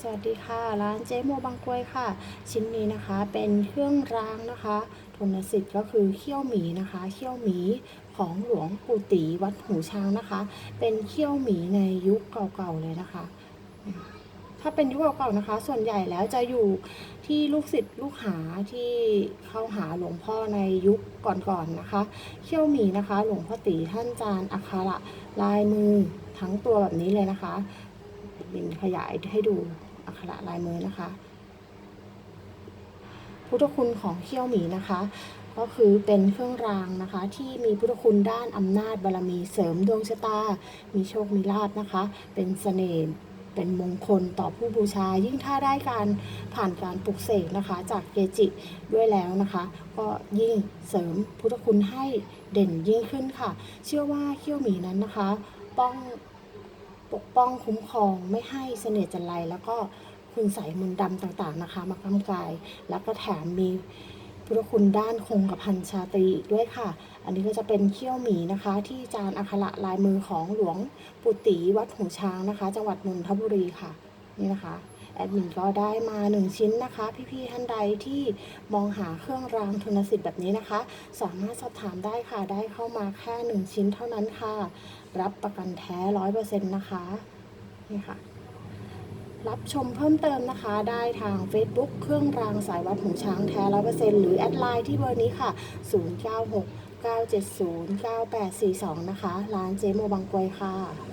สวัสดีค่ะ ร้านเจ๊โมบางกรวยค่ะ ชิ้นนี้นะคะเป็นเครื่องรางนะคะทุนสิทธิ์ก็คือเขี้ยวหมีนะคะเขี้ยวหมีของหลวงปู่ตีวัดหูช้างนะคะ เป็นเขี้ยวหมีในยุคเก่าๆเลยนะคะ ถ้าเป็นยุคเก่าๆนะคะ ส่วนใหญ่แล้วจะอยู่ที่ลูกศิษย์ลูกหาที่เข้าหาหลวงพ่อในยุคก่อนๆนะคะ เขี้ยวหมีนะคะ หลวงพ่อตีท่านจานอักขระลายมือทั้งตัวแบบนี้เลยนะคะ บินขยายให้ดูอักขระลายมือนะคะ พุทธคุณของเขี้ยวหมีนะคะ ก็คือเป็นเครื่องรางนะคะ ที่มีพุทธคุณด้านอำนาจบารมีเสริมดวงชะตา มีโชคมีลาภนะคะ เป็นเสน่ห์เป็นมงคลต่อผู้บูชา ยิ่งถ้าได้การผ่านการปลุกเสกนะคะ จากเกจิด้วยแล้วนะคะ ก็ยิ่งเสริมพุทธคุณให้เด่นยิ่งขึ้นค่ะ เชื่อว่าเขี้ยวหมีนั้นนะคะ ป้อง ปกป้องคุ้มครองไม่ให้เสน่ห์จันไรแล้วก็คุณใส่มนต์ดำต่างๆนะคะ มากำกาย แล้วก็แถมมีพุทธคุณด้านคงกับพันชาตรีด้วยค่ะ อันนี้ก็จะเป็นเขี้ยวหมีนะคะ ที่จานอัคระลายมือของหลวงปู่ตีวัดหูช้างนะคะ จังหวัดนนทบุรีค่ะ นี่นะคะ แอดมินก็ได้มา 1 ชิ้นนะคะ พี่ๆท่านใดที่มองหาเครื่องรางทุนสิทธิ์แบบนี้นะคะ สามารถสอบถามได้ค่ะได้เข้ามาแค่ 1 ชิ้นเท่านั้นค่ะ รับประกันแท้ร้อยเปอร์เซ็นต์นะคะนี่ค่ะ รับชมเพิ่มเติมนะคะ ได้ทาง Facebook เครื่องรางสายวัดหูช้างแท้ร้อยเปอร์เซ็นต์หรือแอดไลน์ที่เบอร์นี้ค่ะ 096 970 9842 นะคะ ร้านเจโมบางกรวยค่ะ